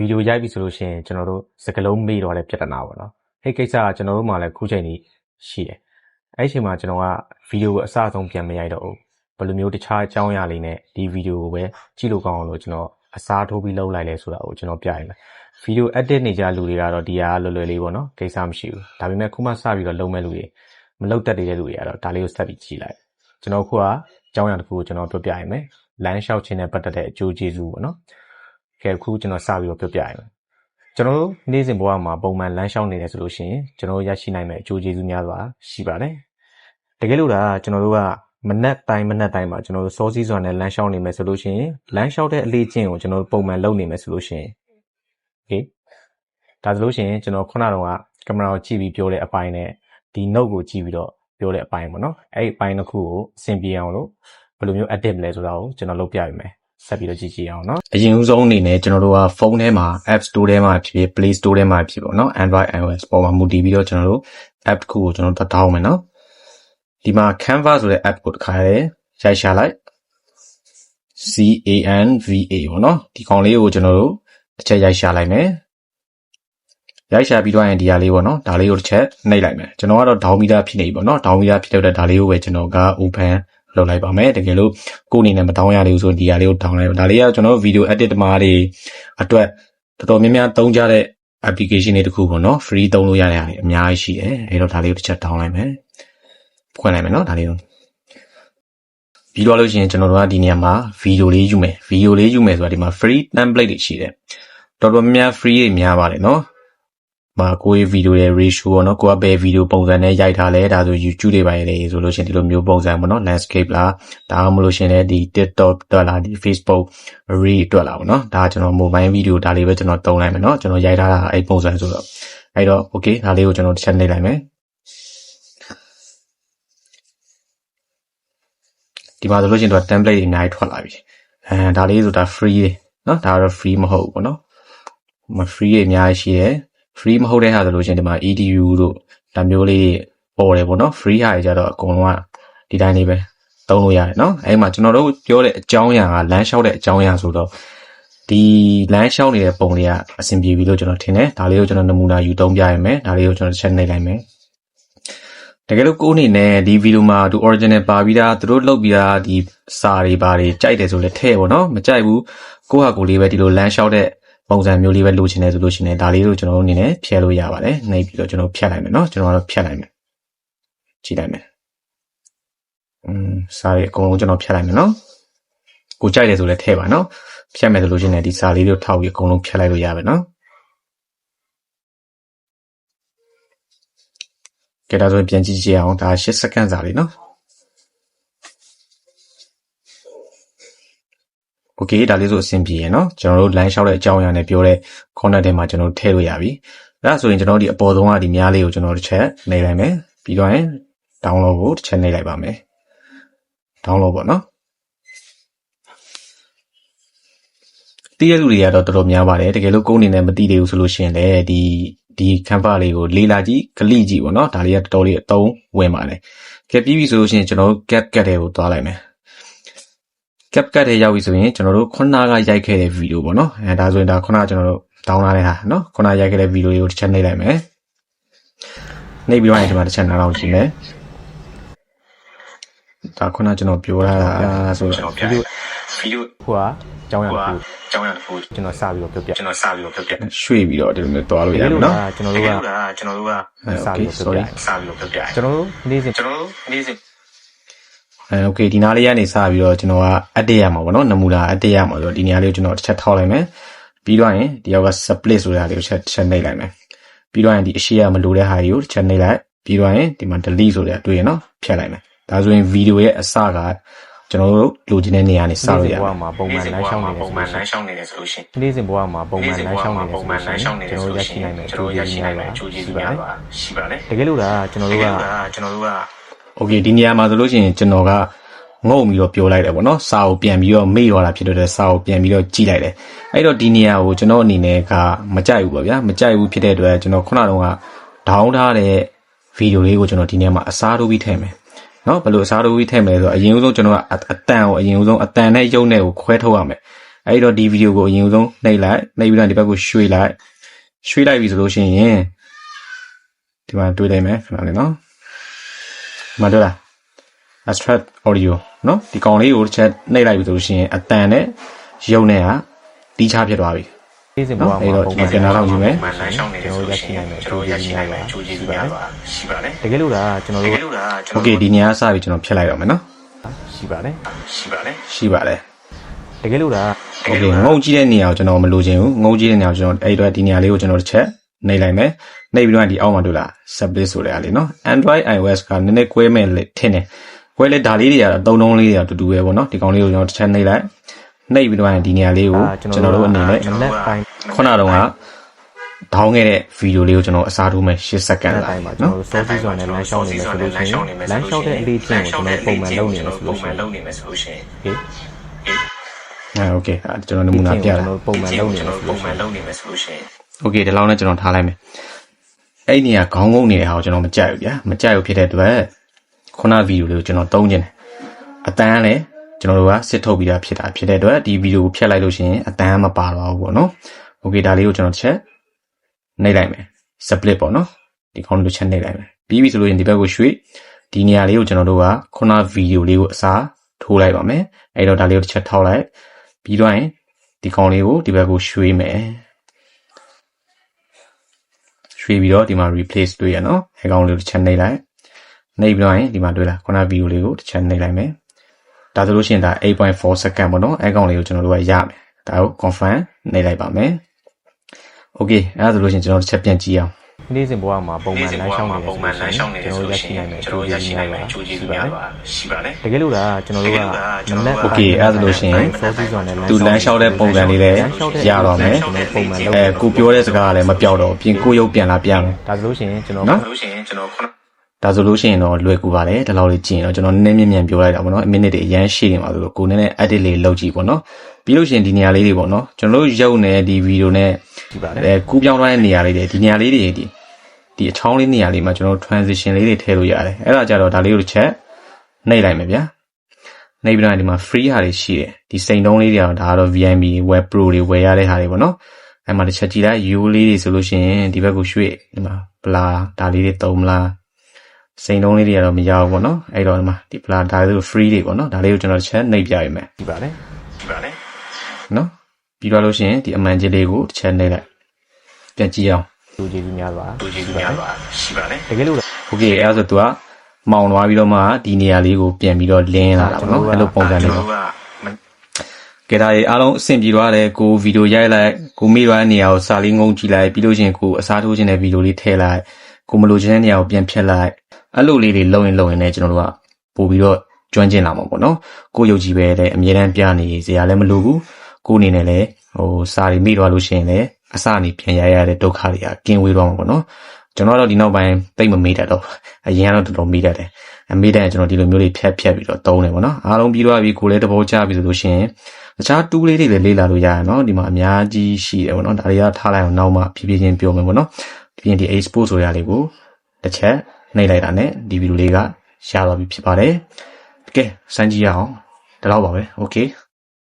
ဗီဒီယိုရိုက်ပြီဆိုလို့ရှိရင်ကျွန်တော်တို့စကလုံးမေ့တော့တဲ့ပြဿနာပေါ့နော်အဲ့ကိစ္စကကျွန်တော်တို့မှလည်းခုချိန်ကြီးရှိတယ်အဲ့ဒီအချိန်မှာကျွန်တော်ကဗီဒီယိုကိုအစအဆုံးပြန်မရိုက်တော့ဘူးဘယ်လိုမျိုးတခြားအကြောင်းအရာလေးနဲ့ဒီဗီဒီယိုကိုပဲကြည့်လို့ကောင်းအောင်လို့ကျွန်တော်အစားထိုးပြီးလုပ်လိုက်လဲဆိုတာကိုကျွန်တော်ပြရမယ်ဗီဒီယို edit နေကြလူတွေကတော့ဒီဟာလွယ်လွယ်လေးပေါ့နော်ကိစ္စမရှိဘူးဒါပေမဲ့ခုမှစပြီးတော့လုပ်မဲ့လူတွေမလုပ်တတ်တဲ့လူတွေကတော့ဒါလေးကိုဆက်ပြီးကြည့်လိုက်ကျွန်တော်ခုကအကြောင်းအရာတစ်ခုကိုကျွန်တော်ပြောပြရမယ်လမ်းလျှောက်ခြင်းနဲ့ပတ်သက်တဲ့အကျိုးကျေးဇူးပေါ့နော် ကဲခုကျွန်တော်စပြီးတော့ပြောပြရမယ်ကျွန်တော်တို့နေ့စဉ်ဘဝမှာပုံမှန်လမ်းလျှောက်နေတယ်ဆိုလို့ရှိရင်ကျွန်တော်တို့ရရှိနိုင်မယ့်အကျိုးကျေးဇူးများစွာရှိပါတယ်တကယ်လို့ဒါကျွန်တော်တို့ကမနက်တိုင်းမနက်တိုင်းမှာကျွန်တော်တို့စောစည်းစွာနဲ့လမ်းလျှောက်နေမယ်ဆိုလို့ရှိရင်လမ်းလျှောက်တဲ့အလေးကျင့်ကိုကျွန်တော်တို့ပုံမှန်လုပ်နေမယ်ဆိုလို့ရှိရင်โอเคဒါဆိုလို့ရှိရင်ကျွန်တော်ခုနကတော့ကင်မရာကိုကြည့်ပြီးပြောတဲ့အပိုင်းနဲ့ဒီ note ကိုကြည့်ပြီးတော့ပြောတဲ့အပိုင်းပေါ့နော်အဲ့ဒီအပိုင်းတစ်ခုကိုအဆင်ပြေအောင်လို့ဘယ်လိုမျိုး edit မလဲဆိုတာကိုကျွန်တော်လုပ်ပြရမယ် ဆက်ပြီးတော့ကြည့်ကြည့်အောင်နော်အရင်ဦးဆုံးအနေနဲ့ကျွန်တော်တို့ကဖုန်းထဲမှာ App Store ထဲမှာဖြစ်ဖြစ် Play Store ထဲမှာဖြစ်ပေါ့နော် Android iOS ပေါ်မှာမူတည်ပြီးတော့ကျွန်တော်တို့ app တစ်ခုကိုကျွန်တော်တောင်းမယ်နော်ဒီမှာ Canva ဆိုတဲ့ app ကိုတစ်ခါရဲရိုက်ရှာလိုက် C A N V A ပေါ့နော်ဒီကောင်လေးကိုကျွန်တော်တို့တစ်ချက်ရိုက်ရှာလိုက်မယ်ရိုက်ရှာပြီးတော့ရင်ဒီဟာလေးပေါ့နော်ဒါလေးကိုတစ်ချက်နှိပ်လိုက်မယ်ကျွန်တော်ကတော့ဒေါင်းမီတာဖြစ်နေပြီပေါ့နော်ဒေါင်းမီတာဖြစ်တဲ့ဒါလေးကိုပဲကျွန်တော်က open လုပ်လိုက်ပါမယ်တကယ်လို့ကိုယ်အနေနဲ့မတောင်းရသေးဘူးဆိုဒီဟာလေးကိုတောင်းလိုက်ပါဒါလေးကကျွန်တော် video edit တမားတွေအတွက်တော်တော်များများသုံးကြတဲ့ application တွေတခုပေါ့နော် free သုံးလို့ရတဲ့ဟာတွေအများကြီးရှိတယ်အဲတော့ဒါလေးကိုတစ်ချက်တောင်းလိုက်မယ်ဖွင့်လိုက်မယ်နော်ဒါလေးကိုပြီးတော့လို့ရှိရင်ကျွန်တော်တို့ကဒီနေရာမှာ video လေးယူမယ် video လေးယူမယ်ဆိုတာဒီမှာ free template တွေရှိတယ်တော်တော်များများ free တွေများပါတယ်နော် မှာကိုယ့်ရဲ့ဗီဒီယိုရဲ့ ratio ပေါ့နော်ကိုကဘယ်ဗီဒီယိုပုံစံနဲ့ရိုက်ထားလဲဒါဆို YouTube တွေပါလေဆိုလို့ရှိရင်ဒီလိုမျိုးပုံစံပေါ့နော် landscape လားဒါမှမဟုတ်လို့ရှိရင်လည်းဒီ TikTok တွက်လားဒီ Facebook Reel တွက်လားပေါ့နော်ဒါကျွန်တော် mobile video ဒါလေးပဲကျွန်တော်တုံးလိုက်မယ်နော်ကျွန်တော်ရိုက်ထားတာအဲ့ပုံစံဆိုတော့အဲ့တော့ okay ဒါလေးကိုကျွန်တော်တစ်ချက်နှိပ်လိုက်မယ်ဒီမှာဆိုလို့ရှိရင်တော့ template တွေအများကြီးထွက်လာပြီအဲဒါလေးဆိုတာ free တွေနော်ဒါကတော့ free မဟုတ်ဘူးပေါ့နော်မ free တွေအများကြီးရှိတယ် free မဟုတ်တဲ့ဟာဆိုလို့ရှိရင်ဒီမှာ edu တို့ဒါမျိုးလေးပေါ်တယ်ပေါ့နော် free ဟာတွေကြတော့အကုန်လုံးကဒီတိုင်းလေးပဲသုံးလို့ရတယ်နော်အဲ့မှာကျွန်တော်တို့ပြောတဲ့အကြောင်းအရာကလမ်းလျှောက်တဲ့အကြောင်းအရာဆိုတော့ဒီလမ်းလျှောက်နေတဲ့ပုံလေးကအဆင်ပြေပြီလို့ကျွန်တော်ထင်တယ်ဒါလေးကိုကျွန်တော်နမူနာယူသုံးပြရမယ်ဒါလေးကိုကျွန်တော်တစ်ချက်နှိပ်လိုက်မယ်တကယ်လို့ကိုအနေနဲ့ဒီဗီဒီယိုမှာသူ original ပါပြီးသားသူတို့လုပ်ပြီးသားဒီစာတွေပါတွေကြိုက်တယ်ဆိုလဲထည့်ပေါ့နော်မကြိုက်ဘူးကိုဟာကိုလေးပဲဒီလိုလမ်းလျှောက်တဲ့ ပုံစံမျိုးလေးပဲလိုချင်တယ်ဆိုလို့ရှိရင်ဒါလေးကိုကျွန်တော်တို့အနေနဲ့ဖြဲလို့ရပါတယ်နှိပ်ပြီးတော့ကျွန်တော်ဖြတ်လိုက်မယ်เนาะကျွန်တော်ကတော့ဖြတ်လိုက်မယ်ကြည့်လိုက်မယ်อืมစာရီအကုန်လုံးကျွန်တော်ဖြတ်လိုက်မယ်เนาะကိုကြိုက်တယ်ဆိုလည်းထည့်ပါเนาะဖြတ်မယ်ဆိုလို့ရှိရင်ဒီစာလေးတွေကိုထောက်ပြီးအကုန်လုံးဖြတ်လိုက်လို့ရပါเนาะကဲဒါဆိုရင်ပြန်ကြည့်ကြည့်အောင်ဒါ8စက္ကန့်စာလေးเนาะ โอเคဒါလေးဆိုအဆင်ပြေရယ်เนาะကျွန်တော်တို့ line လျှောက်တဲ့အကြောင်းအရာနဲ့ပြောတဲ့ content တွေမှာကျွန်တော်တို့ထည့်လို့ရပြီဒါဆိုရင်ကျွန်တော်ဒီအပေါ်ဆုံးကဒီများလေးကိုကျွန်တော်တစ်ချက်နှိပ်လိုက်မယ်ပြီးတော့ရင် download ကိုတစ်ချက်နှိပ်လိုက်ပါမယ် download ပေါ့เนาะတည်ရလူတွေကတော့တော်တော်များပါတယ်တကယ်လို့ကိုယ်အနေနဲ့မသိသေးဘူးဆိုလို့ရှိရင်လည်းဒီဒီ Canva လေးကိုလေးလာကြည့်ကလိကြည့်ပေါ့နော်ဒါလေးကတော်တော်လေးအသုံးဝင်ပါတယ်ကဲပြီးပြီဆိုလို့ရှိရင်ကျွန်တော်တို့ CapCut တွေကိုသွားလိုက်မယ် CapCut တွေရောက်ပြီဆိုရင်ကျွန်တော်တို့ခုနကရိုက်ခဲ့တဲ့ဗီဒီယိုပေါ့နော်အဲဒါဆိုရင်ဒါခုနကကျွန်တော်တို့တောင်းလာတဲ့ဟာနော်ခုနရိုက်ခဲ့တဲ့ဗီဒီယိုတွေကိုတစ်ချက်နှိပ်လိုက်မယ်နှိပ်ပြီးတော့ဒီမှာတစ်ချက်နားအောင်ကြည့်မယ်ဒါခုနကျွန်တော်ပြောထားတာဆိုတော့ဗီဒီယိုဗီဒီယိုဟိုကအကြောင်းအရာဟိုတစ်ကခုအကြောင်းအရာတစ်ခုကျွန်တော်စပြီးတော့ပြောပြကျွန်တော်စပြီးတော့ပြောပြတယ်ရွှေ့ပြီးတော့ဒီလိုမျိုးသွားလို့ရတကယ်မယ်လို့နော်ဒါကျွန်တော်တတို့ကကယ်လို့ဒါကျွန်တော်တို့ကစပြီးတော့ပြောပြ sorry တယ်စပြီးတော့ပြောပြတယ်ကျွန်တော်တို့နေ့စဉ်ကျွန်တော်တို့နေ့စဉ် အဲ okay ဒီနားလေးကနေစပြီးတော့ကျွန်တော်ကအပ်တရမှာပေါ့နော်နမူနာအပ်တရမှာဆိုတော့ဒီနေရာလေးကိုကျွန်တော်တစ်ချက်ထောက်လိုက်မယ်ပြီးတော့ရင်ဒီရောက်က split ဆိုတာလေးကိုတစ်ချက်တစ်ချက်နှိပ်လိုက်မယ်ပြီးတော့ရင်ဒီအရှိရမလိုတဲ့ဟာတွေကိုတစ်ချက်နှိပ်လိုက်ပြီးတော့ရင်ဒီမှာ delete ဆိုတဲ့တွေ့ရနော်ဖြတ်လိုက်မယ်ဒါဆိုရင်ဗီဒီယိုရဲ့အစကကျွန်တော်တို့လိုချင်တဲ့နေရာနေစလို့ရဘဝမယ်မှာပုံမှန်လမ်းလျှောက်နေတယ်ပုံဆိုမှလို့န်ရှိလရင်မ်းလျှောက်နေတယ်ဆိုလို့ရှိရင်နေ့စဉ်ဘဝမှာပုံမှန်လမ်းလျှောက်နေတယ်ပုံဆိုမှလို့န်လရှိမ်းလရင်ျှောက်နေတယ်ကျွန်ဆိုတော်လို့ရရှိရှိရင်နိုင်မယ့်ကျွန်အကျိုးတော်ကျေးရဇူးရှိများနိုင်စွာမယ့်အကျိုးကျေးဇူးများစွာရှိပါတယ်တကယ်လို့ဒါကျွန်တော်တတို့ကကယ်လို့ဒါကျွ န်တော်တို့က okay ဒီနေရာမှာဆိုလို့ရှိရင်ကျွန်တော်ကငုံပြီးတော့ပြောလိုက်တယ်ပေါ့နော်စာကိုပြန်ပြီးတော့မေ့ရောတာဖြစ်တဲ့စာကိုပြန်ပြီးတော့ကြည့်လိုက်တယ်အဲ့တော့ဒီနေရာကိုကျွန်တော်အနေနဲ့ကမကြိုက်ဘူးပေါ့ဗျာမကြိုက်ဘူးဖြစ်တဲ့အတွက်ကျွန်တော်ခုနကတော့ဒေါင်းထားတဲ့ဗီဒီယိုလေးကိုကျွန်တော်ဒီနေရာမှာအစားထိုးပြီးထည့်မယ်နော်ဘယ်လိုအစားထိုးပြီးထည့်မလဲဆိုတော့အရင်ဆုံးကျွန်တော်ကအတန်ကိုအရင်ဆုံးအတန်နဲ့ရုပ်နဲ့ကိုခွဲထုတ်ရမယ်အဲ့တော့ဒီဗီဒီယိုကိုအရင်ဆုံးနှိပ်လိုက်နှိပ်ပြီးတော့ဒီဘက်ကိုရွှေ့လိုက်ရွှေ့လိုက်ပြီဆိုလို့ရှိရင်ဒီမှာတွေ့လိုက်မယ်ခဏလေးနော် မှန်တယ်လား abstract audio နော်ဒီကောင်လေးကိုတစ်ချက်နှိပ်လိုက်ပြီဆိုလို့ရှိရင်အတန်နဲ့ရုပ်နဲ့ဟာတီးခြားဖြစ်သွားပြီေးစင်ဘဝမှာပုံမှန်ကျွန်တော်တို့ယူမယ်ကျွန်တော်ရရှိနိုင်မယ်ကျွန်တော်ရရှိနိုင်မယ်ချိုးကြည့်ပြပါရှိပါတယ်တကယ်လို့လားကျွန်တော်တို့တကယ်လို့လားကျွန်တော် Okay ဒီနေရာစပြီးကျွန်တော်ဖြတ်လိုက်တော့မယ်နော်ရှိပါတယ်ရှိပါတယ်ရှိပါတယ်တကယ်လို့လား Okay ငုံကြည့်တဲ့နေရာကိုကျွန်တော်မလိုချင်ဘူးငုံကြည့်တဲ့နေရာကိုကျွန်တော်အဲ့အတွက်ဒီနေရာလေးကိုကျွန်တော်တစ်ချက် နှိပ်လိုက်မယ်နှိပ်ပြီးတော့ဒီအောက်မှာတွေ့လား split ဆိုတဲ့အားလေးနော် Android iOS ကနည်းနည်းကွဲမဲ့လေထင်တယ်ကွဲလဲဒါလေးတွေကတော့သုံးလုံးလေးတွေတူတူပဲပေါ့နော်ဒီကောင်လေးကိုကျွန်တော်တစ်ချက်နှိပ်လိုက်နှိပ်ပြီးတော့ဒီနေရာလေးကိုကျွန်တော်တို့အနေနဲ့ မလက်ပိုင်း ခုနတုန်းကဒေါင်းခဲ့တဲ့ဗီဒီယိုလေးကိုကျွန်တော်အစားထိုးမယ်10စက္ကန့် လက် လာ ပိုင်းမှာကျွန် နော် တော်တို့စောစီးစွာနဲ့လမ်းလျှောက်နေမယ်ဆိုလို့ရှိရင်လမ်းလျှောက်တဲ့အလေးချင်းကိုကျွန်တော်ပုံမှန်လုပ်နေမယ်ဆိုလို့ရှိရင် လုပ်နေမယ်ဆိုလို့ရှိရင် ဟေး အဲโอเคအဲ့ကျွန်တော်နမူနာပြ ကျွန် တာ တော်ပုံမှန်လုပ်နေ ကျွန် မယ် တော် ဆိုလို့ရှိရင်ပုံမှန်လုပ်နေမယ်ဆိုလို့ရှိရင် okay ဒီလောက်နဲ့ကျွန်တော်ထားလိုက်မယ်အဲ့နေရာခေါင်းငုံနေတဲ့ဟာကိုကျွန်တော်မကြိုက်ဘူးဗျာမကြိုက်ဘူးဖြစ်တဲ့အတွက်ခုနဗီဒီယိုလေးကိုကျွန်တော်တုံးနေတယ်အတန်းလည်းကျွန်တော်တို့ကစစ်ထုတ်ပြီးတာဖြစ်တာဖြစ်တဲ့အတွက်ဒီဗီဒီယိုကိုဖြတ်လိုက်လို့ရှိရင်အတန်းမပါတော့ဘူးပေါ့နော်။ Okay ဒါလေးကိုကျွန်တော်တစ်ချက်နှိပ်လိုက်မယ်။ split ပေါ့နော်။ဒီခေါင်းတစ်ချက်နှိပ်လိုက်မယ်။ပြီးပြီဆိုလို့ရင်ဒီဘက်ကိုရွှေ့ဒီနေရာလေးကိုကျွန်တော်တို့ကခုနဗီဒီယိုလေးကိုအစားထိုးလိုက်ပါမယ်။အဲ့တော့ဒါလေးကိုတစ်ချက်ထောက်လိုက်ပြီးတော့ရင်ဒီခေါင်းလေးကိုဒီဘက်ကိုရွှေ့မယ်။ ရွှေ့ပြီးတော့ဒီမှာ replace တွေ့ရနော်အဲကောင်လေးကိုတစ်ချက်နှိပ်လိုက်နှိပ်ပြီးတော့ရင်ဒီမှာတွေ့လားခုနဗီဒီယိုလေးကိုတစ်ချက်နှိပ်လိုက်မယ်ဒါဆိုလို့ရှိရင်ဒါ8.4 second ပေါ့နော်အဲကောင်လေးကိုကျွန်တော်တို့ကရမယ်ဒါကို confirm နှိပ်လိုက်ပါမယ် okay အဲဒါဆိုလို့ရှိရင်ကျွန်တော်တစ်ချက်ပြန်ကြည့်အောင် နေ့စဉ်ဘဝမှာပုံမှန်လမ်းလျှောက်နေတယ် ပုံမှန်လမ်းရှောင်းနေတယ် ကျွန် ဆို တော် လို့ ရ ရှိ ရှိ ရ နိုင် င် မယ် ကျွန် အကျိုး တော်ရ ကျေး ရှိ ဇူး နိုင် များ မယ် ပါ အကျိုးကျေးဇူးများပါရှိပါတယ် တကယ်လို့ဒါကျွန်တော်တို့ကမလက် โอเคအဲဒါဆိုလို့ရှိရင် စောစီးစွာနဲ့လမ်း သူလမ်းလျှောက်တဲ့ပုံစံလေးလည်းရတော့မယ် ကျွန်တော်ပုံမှန်လုပ် အဲကိုပြောတဲ့စကားကလည်းမပြောက်တော့ဘူးပြင်ကိုရုပ်ပြန်လာပြန်မယ် ဒါဆိုလို့ရှိရင်ကျွန်တော် နော် လို့ရှိရင်ကျွန်တော်ခုန ဒါဆိုလို့ရှိရင်တော့လွယ်ကူပါတယ်ဒီလောက်လေးကြည့်ရင်တော့ကျွန်တော်နည်းနည်းမြန်မြန်ပြောလိုက်တာပေါ့နော်မိနစ်တွေအရန်ရှည်နေပါဆိုလို့ကိုနည်းနည်း edit လေးလုပ်ကြည့်ပေါ့နော်ပြီးလို့ရှိရင်ဒီနေရာလေးတွေပေါ့နော်ကျွန်တော်တို့ရုပ်နဲ့ဒီဗီဒီယိုနဲ့ ကြည့်ပါလေ အဲကူးပြောင်းသွားတဲ့နေရာလေးတွေဒီနေရာလေးတွေဒီ ဒီအချောင်းလေးနေရာလေးမှာကျွန်တော်တို့ transition လေးတွေထည့်လို့ရတယ်အဲ့ဒါကြတော့ဒါလေးကိုတစ်ချက်နှိပ်လိုက်မယ်ဗျာနှိပ်ပြီးတော့ဒီမှာ free ဟာတွေရှိတယ်ဒီစိန်တုံးလေးတွေကတော့ဒါကတော့ VMB web pro တွေဝယ်ရတဲ့ဟာတွေပေါ့နော်အဲ့မှာတစ်ချက်ကြည့်လိုက် U လေးတွေဆိုလို့ရှိရင်ဒီဘက်ကိုရွှေ့ဒီမှာ blur ဒါလေးတွေတုံးမလားစိန်တုံးလေးတွေကတော့မရဘူးပေါ့နော်အဲ့တော့ဒီမှာဒီ blur ဒါလေးကို free တွေပေါ့နော်ဒါလေးကိုကျွန်တော်တစ်ချက်နှိပ်ပြရမယ်ကြည့်ပါလေဒီပါလေနော်ပြီးတော့လို့ရှိရင်ဒီအမှန်ကြီးလေးကိုတစ်ချက်နှိပ်လိုက်ပြန်ကြည့်အောင် အကျိုးကျေးဇူးများပါ အကျိုးကျေးဇူးများပါရှိပါတယ် တကယ်လို့ဒါ โอเคအဲ့ဒါဆို तू ကမောင်သွားပြီးတော့မှဒီနေရာလေးကိုပြန်ပြီးတော့လင်းလာတာပေါ့နော်အဲ့လိုပုံစံလေးပေါ့ က ကဲဒါရေအားလုံးအဆင်ပြေသွားတယ်ကိုဗီဒီယိုရိုက်လိုက်ကိုမိသွားတဲ့နေရာကိုစာလေးငုံကြည့်လိုက်ပြီးလို့ရှိရင်ကိုအစားထိုးခြင်းတဲ့ဗီဒီယိုလေးထည့်လိုက်ကိုမလိုချင်တဲ့နေရာကိုပြန်ဖြတ်လိုက်အဲ့လိုလေးတွေလုံရင်လုံရင်လည်းကျွန်တော်တို့ကပို့ပြီးတော့ကျွမ်းကျင်လာမှာပေါ့နော်ကိုယုတ်ကြည်ပဲတဲ့အမြဲတမ်းပြနေစရာလည်းမလိုဘူးကိုအနေနဲ့လည်းဟိုစာတွေမိသွားလို့ရှိရင်လည်း အစအနေပြန်ရရတဲ့ဒုက္ခတွေကကင်းဝေးသွားမှာပေါ့နော်ကျွန်တော်ကတော့ဒီနောက်ပိုင်းတိတ်မမေးတတ်တော့ဘူးအရင်ကတော့တော်တော်မေးတတ်တယ်အမေးတဲ့ကျွန်တော်ဒီလိုမျိုးလေးဖြတ်ဖြတ်ပြီးတော့တုံးတယ်ပေါ့နော်အားလုံးပြီးတော့ပြီကိုလည်းသဘောကျပြီဆိုလို့ရှိရင်တခြားတူးလေးတွေလည်းလေ့လာလို့ရရနော်ဒီမှာအများကြီးရှိတယ်ပေါ့နော်ဒါတွေကထားလိုက်အောင်နောက်မှဖြည်းဖြည်းချင်းပြောမယ်ပေါ့နော်ဒီပြင်ဒီ export ဆိုရလေးကိုတစ်ချက်နှိပ်လိုက်တာနဲ့ဒီဗီဒီယိုလေးကရသွားပြီဖြစ်ပါတယ်ကဲစမ်းကြည့်ရအောင်ဒါတော့ပါပဲ okay